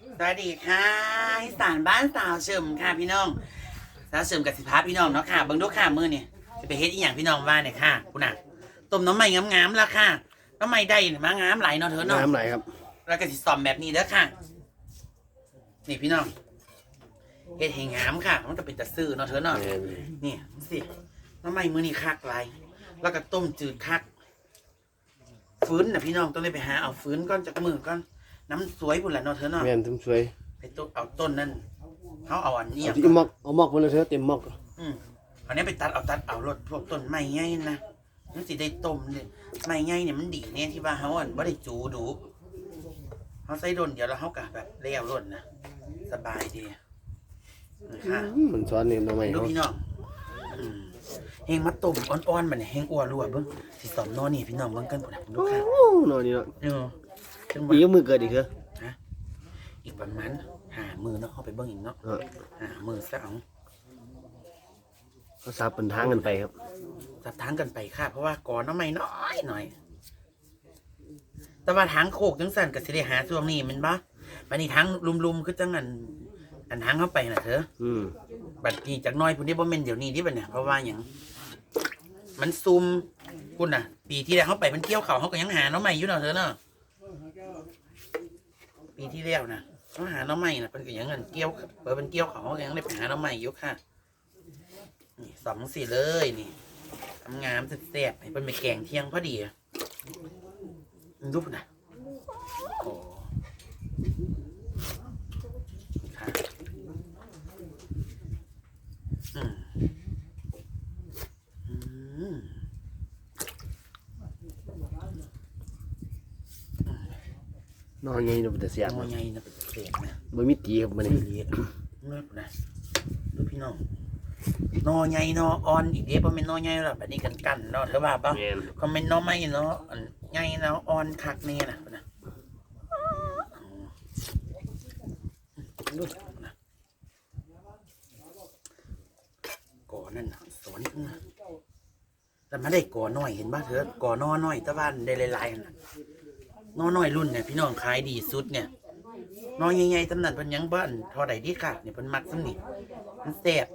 สวัสดีค่ะอีสานบ้านสาวเฉิมค่ะพี่น้องสาวเฉิมกับสิพาพี่น้องเนาะค่ะเบิ่งดูค่ะมือเนี่ยจะไปเฮ็ดอีหยังพี่น้องว่าเนี่ยค่ะคุณน่ะต้มน้ำใหม่งามๆละค่ะน้ำใหม่ได้เนี่ยมางามไหลายเนาะเธอเนาะน้ำไหลครับ แล้วก็สิซ่อมแบบนี้เด้อค่ะ นี่พี่น้องเฮ็ดให้งามค่ะ มันก็เป็นตะซื่อเนาะเธอเนาะแม่นนี่สิน้ำใหม่มือนี่คักไรแล้วก็ต้มจืดคักฟื้นนะพี่น้องต้องเลยไปหาเอาฟื้นก้อนจากมือก้อน น้ำสวยพุ่นแหละเนาะเธอเนาะแม่นทั้งสวยไปต้นเอาต้นนั่นเขาเอาอันนี้เอาที่มอกเอามอกมาเลยเถอะเต็มมอกอืมอันนี้ไปตัดเอาตัดเอารถพวกต้นไม้ใหญ่นะมันสิได้ต้มเนี่ยไม้ใหญ่เนี่ยมันดีเนี่ยที่ว่าเขาอันไม่ได้จูดูเขาใส่ดนเดี๋ยวแล้วเขากะแบบเลี้ยวรถนะสบายดีนะคะอืมมันซ้อนนี่ทำไมดูเขาพี่น้องอืมเฮงมาต้มอ่อนๆมันเนี่ยเฮงอ้วนรัวเบิ้งสิสอมนอนี่พี่น้องเบิ้งกันพุ่นน่ะดูโอ้ค่ะนอนนี่เนาะ เออจังหปีวะก็มือเกิดอีกเหรอ อีกประมาณหามือเนาะเอาไปเบิ้งอีกเนาะเออ หามือซะเอาเขาซับเป็นทางกันไปครับสับทางกันไปค่ะ เพราะว่าก่อนน้ำไม่น้อยหน่อย แต่ว่าทางโคกจังสันกับสิได้หาช่วงนี้แมันบ่บัดนี้ทางลุมๆคือจังอัน อันทางเข้าไปน่ะเถอะอืมบัดนี้จากน้อยพุ่นนี้บ่แม่นเดี๋ยวนี้ที่บัดเนี่ยเพราะว่าหยังมันซุมพุ่นน่ะ ปีที่แล้วเข้าไปมันเกี่ยวเขาเขาก็ยังหาน้องใหม่อยู่เนาะเถอะเนาะ ปีที่แล้วนะเขาหาน้องใหม่นะเป็นก็ยังเงินเกี้ยวเปิดเป็นเกี้ยวเขาเขาก็ยังได้ไปหาน้องใหม่อยู่ค่ะนี่สองสี่เลยนี่ทำงามแซ่บๆให้เป็นไปแกงเที่ยงพอดีรูปนะโอ้ค่ะอืมอืม น อนไงเนาะเป็นแต่เสียบตัวใหญ่นะเป็นเศษนะบ่มีตีครับมันไม่นี่เลียดเลิศนะดูพี่น้องนอใหญ่นออ่อนอีกเดียวเพราะเป็นนอใหญ่แล้วแบบนี้กันกันเนาะเธอว่าปะ แม่นคอมเมนต์เนาะไม่เนาะอันใหญ่เนาะอ่อนคักนี่นะนะนะก่อนั่นน่ะสวนนะแต่ไม่ได้ก่อน้อยเห็นบ้าเถอะก่อนอน้อยแตะวันได้หลายๆนะ นอน้อยรุ่นเนี่ยพี่น้องขายดีสุดเนี่ยนอใหญ่ๆตำหนักเพิ่นยังบ้านทอใดดีค่ะเนี่ยเพิ่นมักซ้ำนี่มันแซ่บ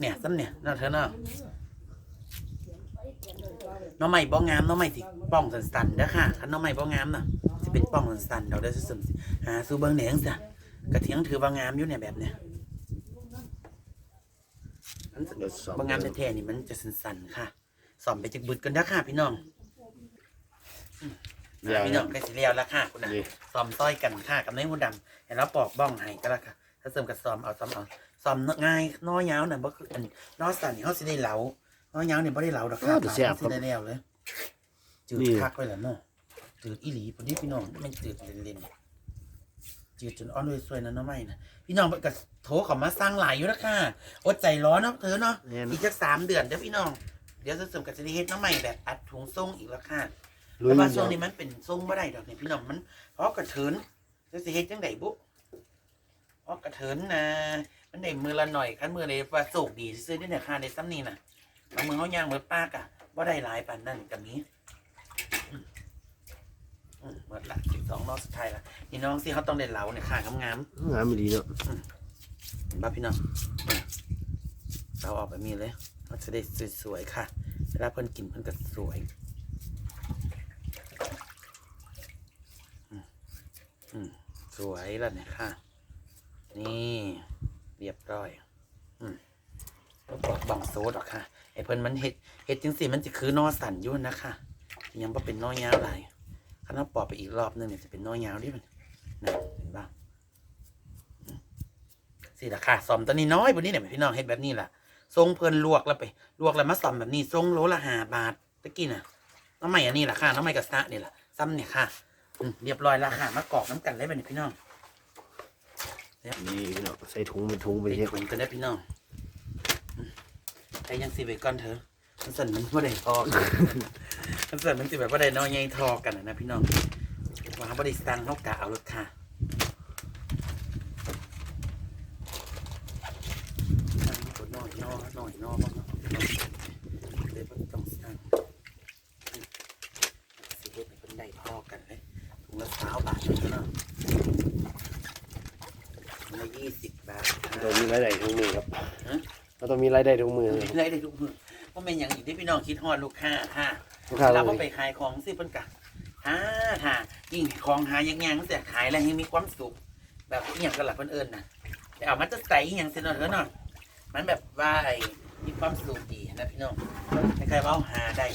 เนี่ยซ้ำเนี่ยน่าเธอเนาะน้องใหม่บ้องงามน้องใหม่สิป้องสันสันๆเด้อค่ะคันน้องใหม่บ้องงามน่ะสิเป็นป้องสันสันๆเราได้อซึมหาซูเบิงเหนียงซะกระเทียงถือว่างามอยู่เนี่ยแบบเนี้ยอันเดี๋ยวสอบบ้องงามแท้ๆนี่มันจะสันสันๆค่ะสอมไปจากบึดกันเด้อค่ะพี่น้องอืม เดี๋ยวพี่น้องใกล้สิเลี้ยวแล้วค่ะคุณนะนี่ ซ้อมต้อยกันค่ะกับนายหูดำเห็นแล้วปอกบ้องให้ก็แล้วค่ะ ถ้าเสริมกับซ้อมเอาซ้อมเอาซ้อมง่ายน้อยยาวน่ะบ่คืออันน้อยสั่นนี่เขาสิได้เหลาน้อยยาวนี่บ่ได้เหลาดอกค่ะอ้าวแต่แซ่บเขาสิได้แล้วเลยจืดนี่ คักไปแหล้วเนาะจืดอีหลีพอดีพี่น้องมันจืดเล่นๆจืดจนอ่อนด้วยสวยนะเนาะไม่นะพี่น้องก็โทรเขามาสร้างหลายอยู่แล้วค่ะอดใจร้อนเนาะเธอเนาะแม่นอีกสักสามเดือนเดี๋ยวพี่น้อง เดี๋ยวจะเสริมกับจะได้เฮ็ดน้องใหม่แบบอัดถุงส่งอีกแล้วค่ะ ลุแต่ยว่าช่วงนี้มันเป็นส่งไม่ได้ดอกเนี่ยพี่น้องมันเพราะกระเถินจะสิเฮ็ดจังไดบุเพราะกระเถินนะมันได้มือละหน่อยคันมือเลยว่าโศกดีซื้อได้เนี่ยค่ะในซ้ำนี่น่ะบางมือเขาย่างมือปากอะว่าได้หลายปานนั่นกับนี้อืมหมดละสิบสองนอกสุดท้ายละนี่น้องสิเขาต้องได้เหลาเนี่ยค่ะงามงามไม่ดีเนาะๆเห็นป่ะพี่น้องอืมเราออกแบบนี้เลยเราจะได้สวยๆค่ะเวลาเพิ่นกินเพิ่นก็สวยอืมอืม สวยแล้วเนี่ยค่ะ นี่เรียบร้อย อืมแล้วบอกบังโซดหรอกค่ะไอ้เพิ่นมันเห็ดเห็ดจังสิมันจะคือนอสันยุ่นนะคะยังบ่เป็นนอยาวหลายถ้าเราปอกไปอีกรอบนึงเนี่ยจะเป็นน้อยยาวดิมันนะเห็นบ้างสิราคาซอมตอนนี้น้อยบนนี้เนี่ยพี่น้องเฮ็ดแบบนี้แหละทรงเพลินลวกแล้วไปลวกแล้วมาซอมแบบนี้ทรงโลละหาบาทตะกี้น่ะน้ำใหม่อันนี้แหละค่ะน้ำใหม่กระซะนี่ยแหละซ้ำเนี่ยค่ะ อืมเรียบร้อยและค่ะมากรอกน้ำกันเลยแบบนี้พี่น้องนี่พี่น้องใส่ถุงเป็นถุงไปไปเฮ็ดถุงกันได้พี่น้องอืมไอ้ยังสิไปก่อนเถอะมันสั่นมันว่าได้ทอกันมันสั่นมันสิแบบว่าได้น้อยใหญ่ทอกันนะนะพี่น้องว่าบริสั่งเขากะเอารถค่ะสั่งตัวน้อยนอน้อยนอบ้างเนาะเลยบ่ต้องสั่งสิเฮ็ดให้เพิ่นได้ทอกันเลยถุง ละสาวบาทเนาะยี่สิบบาทค่ะเรามีรายได้ทุกมือครับฮะเราต้องมีรายได้ทุกมือเลยได้ได้ทุกมือว่าเป็นอย่างอีกที่พี่น้องคิดฮอดลูกค้าค่ะลูกค้าเราเราก็ไปขายของสิเพิ่นกะฮ่าค่ะยิ่งของหายากๆตั้งแต่ขายแล้วยังมีความสุขแบบอหย่างกันหลับเพิ่นเอิญนะแต่เอามาจะใส่อหย่างเสนอเถอะเนาะมันแบบว่าไอ้มีความสุขดีนะพี่น้องใครๆว่าเอาหาได้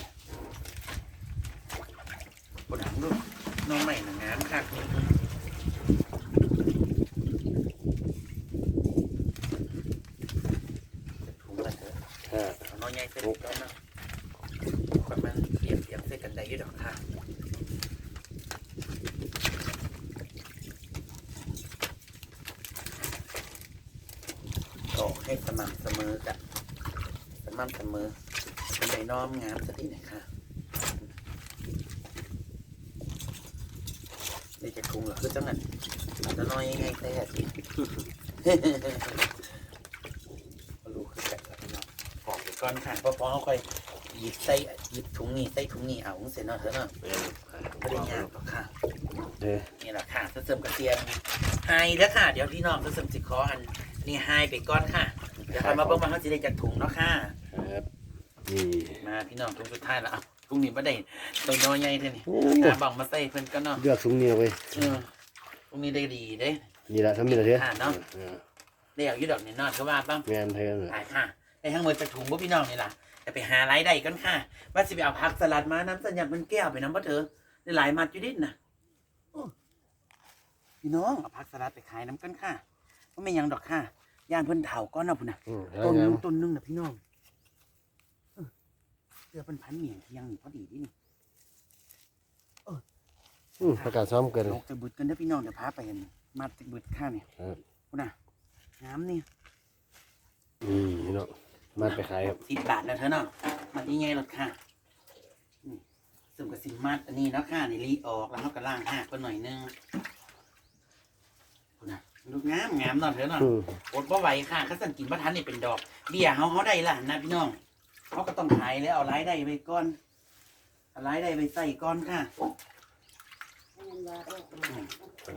บนหางลูก น้องใหม่หนังงามค่ะถุงละเถอะอ่าเอาน้อยใหญ่เสร็จแล้วเนาะประมาณเสียบเสียงเสร็จกันได้อยี่ดอกค่ะโอให้สม่ำเสมอกันสม่ำเสมอเป็นไดน้อมงามสักทีหน่อยค่ะนี่จะ คุงเหรอคือจังนั้นจะน้อยยังไงแต่สิรู้คือกันแล้วพี่น้องปอกไปก่อนค่ะเพราะพอเขาค่อยหยิบใส่หยิบถุงนี้ใส่ถุงนี้เอาเสร็จเนาะเถอะเนาะไม่ได้ยากหรอกค่ะเออนี่แหละค่ะเสริมกระเทียมไฮเด้อค่ะ เดี๋ยวพี่น้องเสริมสิคออันนี่ไฮไปก่อนค่ะเดี๋ยวค่อยมาเบิ่งว่าเขาจะได้จากถุงเนาะค่ะครับนี่มาพี่น้องถุงสุดท้ายแล้วเอา ถุงนี้ไม่ได้ตัวน้อยใหญ่เท่านี้โอ้ หาบังมาใส่เพิ่นก็เนาะเลือกถุงเนี่ยเว้ยเออถุงนี้ได้ดีเด้ นี่แหละทำนี่แหละเถอะอ่าเนาะเออได้เอาอยู่ดอกนี่เนอนก็ว่าบ้างงานเธอน่ะอ่าค่ะได้ทั้งหมดจากถุงบ่พี่น้องนี่ล่ะแต่ไปหารายได้กันค่ะ ว่าสิไปเอาผักสลัดมาน้ำสัญญาเป็นแก้วไปน้ำบ่เถอะได้หลายมัดอยู่ดิน่ะโอ้พี่น้องเอาผักสลัดไปขายน้ำกันค่ะก็ไม่หยังดอกค่ะย่านเพิ่นเฒ่าก้อนเนาะพุ่นน่ะ อืมต้นหนึงามงต้นหนึงน่ะพี่น้องเออ เสื้อเป็นพันเหมียงเที่ยงนี่พอดีดินี่อืมประกาศซ้อมเกินลกจะบึดกันเด้อพี่น้องเดี๋ยวพาไปกันมัดจะบึดข้านี่ครับพุ่นน่ะงามนี่อืมพี่น้องมาไปขายครับสิบบาทแล้วเธอเนาะมันยังไงหรอกค่ะนี่สุ่มกับสิมัดอันนี้เนาะค่ะนี่รีออกแล้วเขาก็ล่างหักไปหน่อยนึงพุ่นน่ะลูกงามงามเนาะเธอเนาะอืมอดบ่ไหวค่ะข้าสั่งกินบ่ทันนี่เป็นดอก เบี้ยเฮาเฮาได้ละนะพี่น้อง เขาก็ต้องขายแล้วเอารายได้ไปก่อนเอารายได้ไปใส่ก่อนค่ะ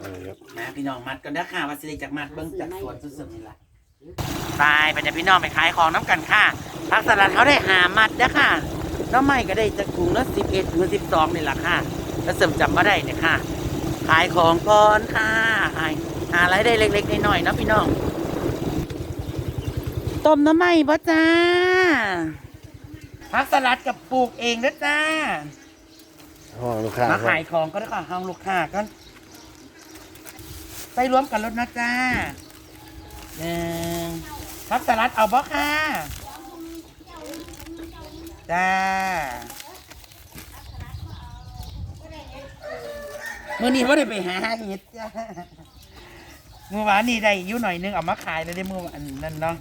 เออครับนะพี่น้องมัดกันนะค่ะว่าสิได้จากมัดเบิ่งจากสวนสุดๆนี่ล่ะไปไปจะพี่น้องไปขายของน้ำกันค่ะผักสลัดเขาได้หามัดนะค่ะน้ำใหม่ก็ได้จากถุงละสิบเอ็ดถึงสิบสองนี่แหละค่ะ แล้วเสริมจำมาได้เนี่ยค่ะ ขายของก่อนค่ะหาหารายได้เล็กๆน้อยๆเนาะพี่น้องต้มน้ำไหม่บ่จ้า ผักสลัดกับปลูกเองนะจ้าห้องลูกค้ามาขายของก็ได้ค่ะห้องลูกค้ากันไปรวมกันรถนะจ้าหนึ่งผักสลัดเอาบ่ค่ะจ้ามื่อนี้ว่าได้ไปหาเห็ดจ้าเมื่อวานนี่ได้อยู่หน่อยนึงเอามาขายแล้วได้เมื่อวานนั่นเนาะ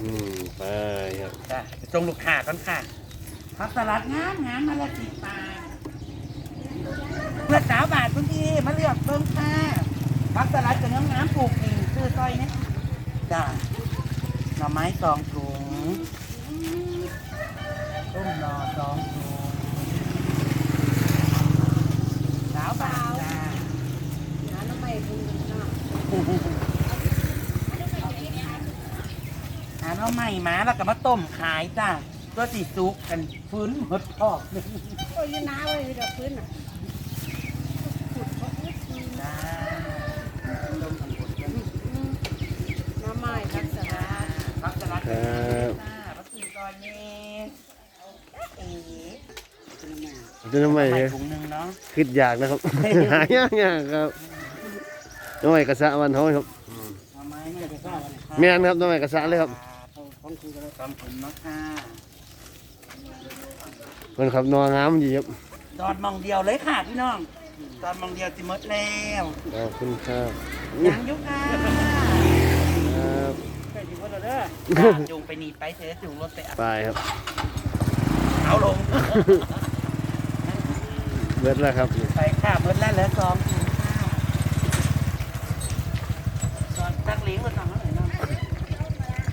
อืมไปครับจ้ะไปส่งลูกค้าก่อนค่ะผักสลัดงามงามมาละสิบบาทเพื่อสาวบาทคุณพี่มาเลือกเพิ่มค่ะผักสลัดกับน้ำน้ำปลูกเองซื้อซอยเนี่ยจ้ะหน่อไม้สองถุงต้มหน่อสองถุงสาวบาทจ้าหา หน่อไม้มาแล้วก็มาต้มขายจ้าตัวสีสุกกันฟื้นหมดทอกเลยโอ้ยน้าเว้ยดอกพื้นอะจ้าต้มกันหมดเลยน้ำไม้ทักษณะพักสลัดครับจ้าพักสีก่อนนี่เอ๋จะทำไมใส่เนี่ยถุงหนึงเนาะคิดยากนะครับ หายากยากครับน้องไอ้กระสะวันเขาครับหน่อไม้ไม่ได้ไปซ่าวันไหนคะแม่นครับน้องไอ้กระสะเลยครับ ต้องคุยกันตอนผมเนาะค่ะเพิ่นครับนอนน้ำดีครับจอดมองเดียวเลยค่ะพี่น้องจอดมองเดียวจิหมดแล้วขอบคุณครับยังอยุค่ะครับไปถึงวันละเด้อจ้าจูงไปหนีไปเถอะจูงรถไปอัดไปครับ เอาลง เบิดแล้วครับไปค่ะเบิดแล้วเหลือสองถุงค่ะสอนตักเลี้ยงมาสองเท่าไหร่เนาะ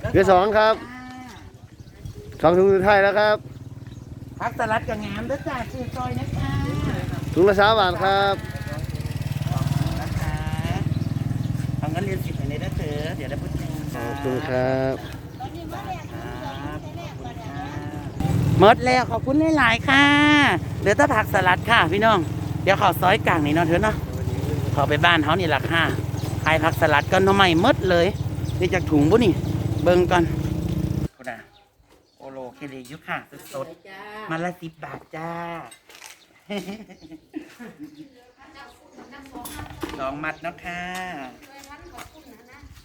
เห ลือสองครับสองถุงสุดท้ายแล้วครับพักสลัดกับงามเด้อจ้าซื้อซอยนะคะถุงละสามบาทครับนะคะเอางินเรียนสิบในได้เถอะเดี๋ยวได้พูดจริงขอบคุณครับครับหมดแล้วขอบคุณหลายๆค่ะเหลือแต่ผักสลัดค่ะพี่น้อง เดี๋ยวขอซอยกลางนี่เนาะเถอะเนาะขอไปบ้านเขานี่แหละค่ะขายผักสลัดก็น้ำใหม่มดเลยนี่จากถุงบุนี่ เบิ่งก่อนคุณอะโอโลเคเลยุค่ะสดๆมาละสิบบาทจ้าสองมัดเนาะค่ะ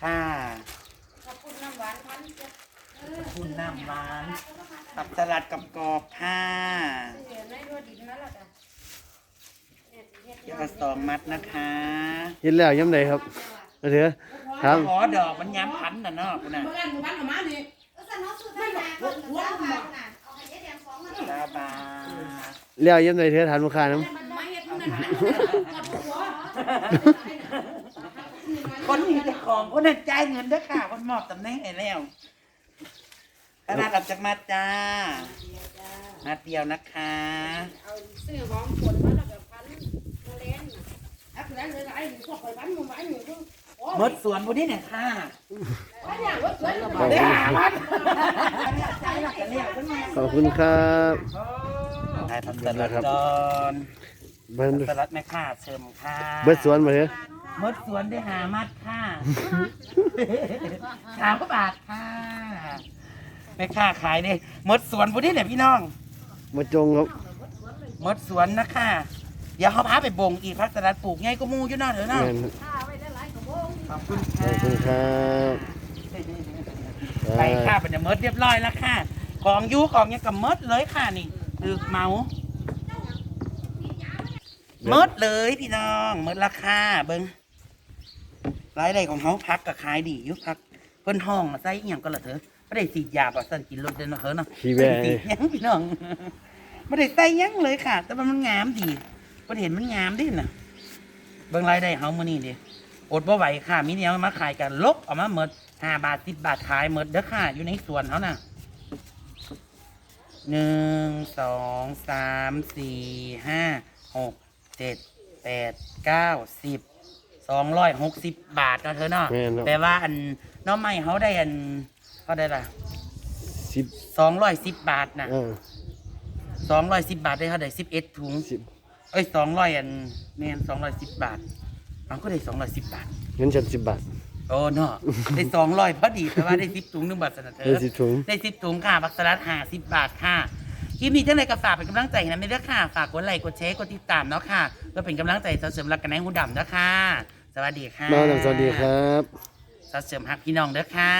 ค่ะขอบคุณน้ำหวานพันเจ็ดขอบคุณน้ำหวานตับสลัดกับกรอบค่ะเดือนในรัวดินนั่นแหละจ้ะเดี๋ยวก็สองมัดนะคะเห็นแล้วย้ำใดครับมาเถอะ ถามขอดอกมันย้ำพันน่ะเนาะคุณน่ะเมื่อกันหมู่บ้านออกมานี่ลาบาแล้วย้ำใดเถอะถามลูกค้าน้มันไม่เฮ็ดมันหนาหัวคนนี้เจ้าของคนนั้นจ่ายเงินเด้อค่ะคนมอบตำแหน่งให้แล้วตลาดออกจากมาจ้า มาเดียวนะคะเอาซื้อหอมผลมาแล้วก็พันมาเล่นอะคือนั้นเลยไอ้พวกข่อยพันหมู่บ้านอยู่ตรง โอ้หมดสวนบุนี้เนี่ยค่ะยเนี่ยรถสวยำขอบคุณครับใจหลักกันเนี่ยขึ้นมาขอบคุณครับได้ผักสลัดก่อนเบิ้ลสลัดแม่ค่ะเชิมค่ะเบิ้ลสวนมาเถอะหมดสวนได้หามัดค่ะสามบาทค่ะแม่ค่ะขายได้หมดสวนบุนี้เนี่ยพี่น้องมาจงครับหมดสวนนะคะเดี๋ยวเขาพาไปบ่งอีกพักสลัดปลูกไงก็มูอยู่เนาะเถอะเนาะแม่น ข้าไว้ได้หลายกระโปงขอบคุณขอบคุณครับไปค่ะเป็นเมิดเรียบร้อยแล้วค่ะ ของอยูของยังกับเมิดเลยค่ะนี่คือเมาเมิดเลยพี่น้องเมิดราคาเบิ้งรายได้ของเขาพักกับขายดีอยุพักเพิ่นห้องน่ะใส่อหย่างก็ละเถอะไม่ได้สีดยาป่ะสั่นกินรถเดินเนาะเถอะเนาะขี้ไม่แว่ได้สีดหยังพี่น้องไม่ได้ใส่หยังเลยค่ะ แต่ว่ามันงามดีเพิ่นเห็นมันงามดิน่ะ เบิ่งรายได้เฮามื้อนี้ดิ อดบ่ไหวค่ะมีแนวมาขายกันลบเออกมาหมดห้าบาทสิบบาทขายหมดเด้อค่ะ อยู่ในสวนเขาน่ะหนึ่งสองสามสี่ห้าหกเจ็ดแปดเก้าสิบสองร้อยหกสิบบาทเนาะเธอเนาะแม่นครับแต่ว่าอันน้องใหม่เขาได้อันเขาได้ละสิบสองร้อยสิบบาทนะอ่าสองร้อยสิบบาทได้เขาได้สิบเอ็ดถุง สิบเอ้ยสองร้อยอันแม่นสองร้อยสิบบาท เอาก็ได้สองร้อยสิบบาทเงินฉันสิบบาท โอ้เนาะได้สองร้อยพอดีแต่ว่าได้สิบถุงหนึ่งบาทสนะเธเงินอสิบถุง ได้สิบถุงค่ะบักสลัดห้าสิบบาทค่ะคลิปนี้จังเลยก็ฝากเป็นกำลังใจให้นะไม่ได้อค่ะฝากกดไลค์กดแชร์กดติดตามเนาะค่ะเพื่อเป็นกำลังใจเสริมรักกันในหูดำเนาะค่ะสวัสดีค่ะมาหนังสวัสดีครับเสริมฮักพี่น้องเด้อค่ะ